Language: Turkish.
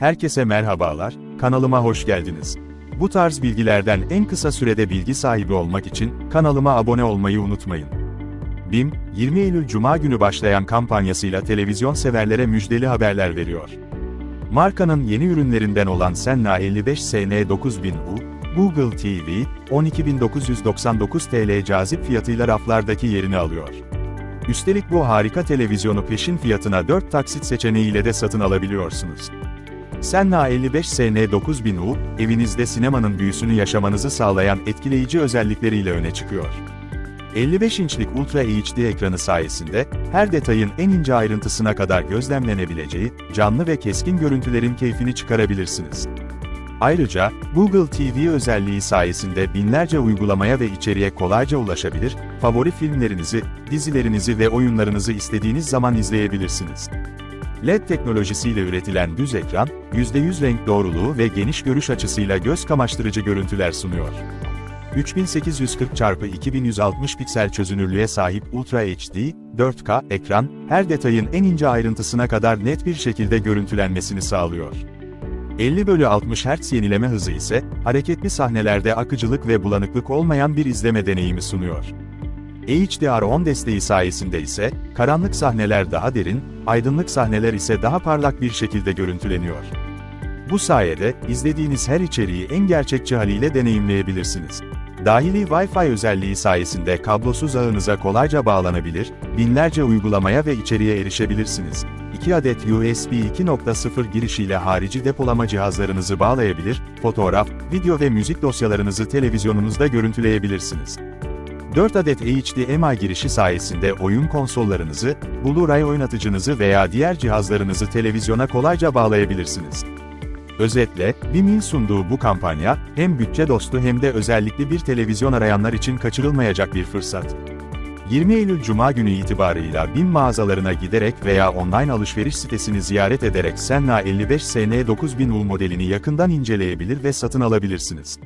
Herkese merhabalar, kanalıma hoş geldiniz. Bu tarz bilgilerden en kısa sürede bilgi sahibi olmak için kanalıma abone olmayı unutmayın. BİM, 20 Eylül Cuma günü başlayan kampanyasıyla televizyon severlere müjdeli haberler veriyor. Markanın yeni ürünlerinden olan Senna 55 SN 9000U, Google TV, 12.999 TL cazip fiyatıyla raflardaki yerini alıyor. Üstelik bu harika televizyonu peşin fiyatına 4 taksit seçeneğiyle de satın alabiliyorsunuz. Senna 55 SN 9000U, evinizde sinemanın büyüsünü yaşamanızı sağlayan etkileyici özellikleriyle öne çıkıyor. 55 inçlik Ultra HD ekranı sayesinde, her detayın en ince ayrıntısına kadar gözlemlenebileceği, canlı ve keskin görüntülerin keyfini çıkarabilirsiniz. Ayrıca, Google TV özelliği sayesinde binlerce uygulamaya ve içeriğe kolayca ulaşabilir, favori filmlerinizi, dizilerinizi ve oyunlarınızı istediğiniz zaman izleyebilirsiniz. LED teknolojisiyle üretilen düz ekran, %100 renk doğruluğu ve geniş görüş açısıyla göz kamaştırıcı görüntüler sunuyor. 3840x2160 piksel çözünürlüğe sahip Ultra HD, 4K ekran, her detayın en ince ayrıntısına kadar net bir şekilde görüntülenmesini sağlıyor. 50 bölü 60 Hz yenileme hızı ise, hareketli sahnelerde akıcılık ve bulanıklık olmayan bir izleme deneyimi sunuyor. HDR10 desteği sayesinde ise, karanlık sahneler daha derin, aydınlık sahneler ise daha parlak bir şekilde görüntüleniyor. Bu sayede, izlediğiniz her içeriği en gerçekçi haliyle deneyimleyebilirsiniz. Dahili Wi-Fi özelliği sayesinde kablosuz ağınıza kolayca bağlanabilir, binlerce uygulamaya ve içeriğe erişebilirsiniz. 2 adet USB 2.0 girişiyle harici depolama cihazlarınızı bağlayabilir, fotoğraf, video ve müzik dosyalarınızı televizyonunuzda görüntüleyebilirsiniz. 4 adet HDMI girişi sayesinde oyun konsollarınızı, Blu-ray oynatıcınızı veya diğer cihazlarınızı televizyona kolayca bağlayabilirsiniz. Özetle, BİM'in sunduğu bu kampanya, hem bütçe dostu hem de özellikli bir televizyon arayanlar için kaçırılmayacak bir fırsat. 20 Eylül Cuma günü itibarıyla BİM mağazalarına giderek veya online alışveriş sitesini ziyaret ederek Senna 55 SN 9000 U modelini yakından inceleyebilir ve satın alabilirsiniz.